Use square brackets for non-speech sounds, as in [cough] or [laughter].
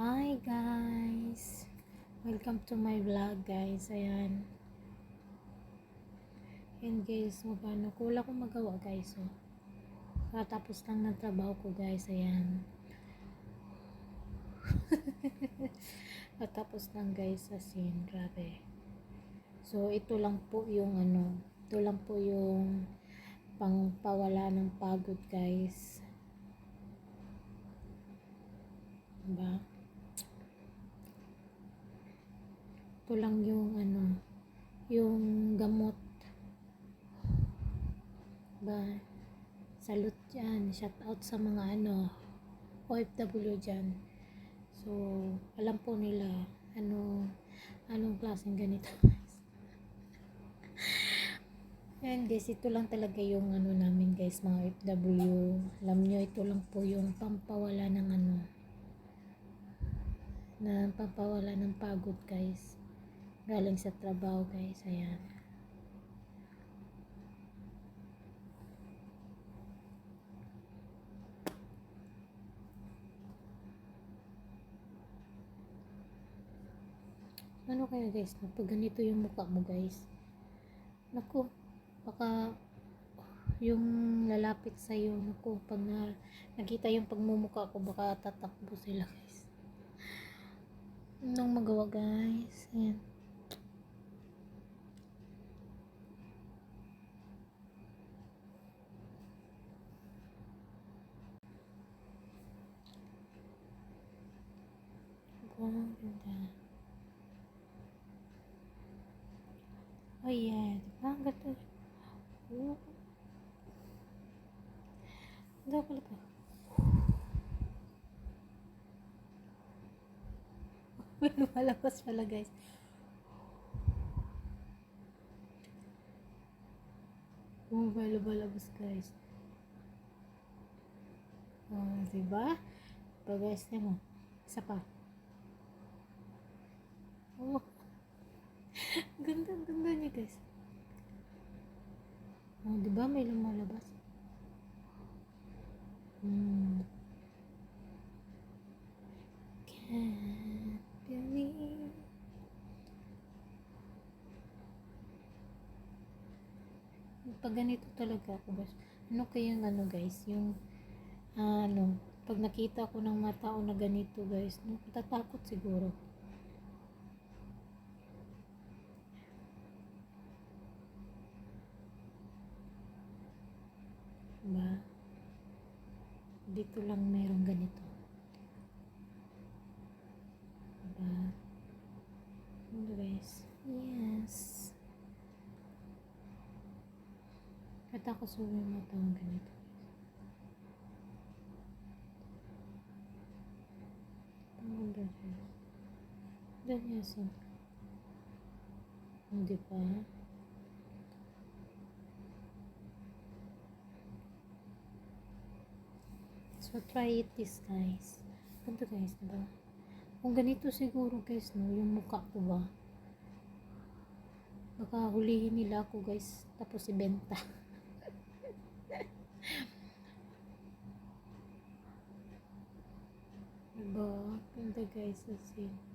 Hi guys! Welcome to my vlog guys. Ayan. And guys, magano, kulang ko magawa guys. Oh. Katapos lang ng trabaho ko guys. Ayan. [laughs] Katapos lang guys as in. Grabe. So, ito lang po yung ano, ito lang po yung pangpawala ng pagod guys. Diba? Ito lang yung ano, yung gamot. Ba? Salute dyan. Shout out sa mga ano, OFW dyan. So, alam po nila ano, anong klaseng ganito. [laughs] Ayan guys, ito lang talaga yung ano namin guys, mga OFW. Alam nyo, ito lang po yung pampawala ng ano, na pampawala ng pagod guys galing sa trabaho guys. Ayan. Ano kaya guys? Pag ganito yung mukha mo guys. Naku baka yung lalapit sa'yo naku pag na, nakita yung pagmumukha ko baka tatakbo sila guys. Anong magawa guys? Ayan. Ganda. Oh yeah, diba? Ang ganda. Oh. Ganda pala pa. May [laughs] lumalabas pala guys. Oh, may lumalabas guys. Oh, diba? Pa guys mo. Isa pa. Oh. Ganda, ganda niya guys. Oh, diba may lumalabas? Hmm. Can't believe pag ganito talaga ako guys ano kaya yung ano guys yung ah, ano pag nakita ko ng mga tao na ganito guys no, tatakot siguro ba dito lang mayroong ganito ba ano guys yes Kata ko sa yung mga taong ganito. Ang ganda siya. Ganda siya. Hindi pa. So, try it this guys. Ganda guys, diba? Kung ganito siguro guys, no, yung mukha ko ba? Baka hulihin nila ako guys, tapos ibenta. [laughs] Diba? Ganda guys, as in.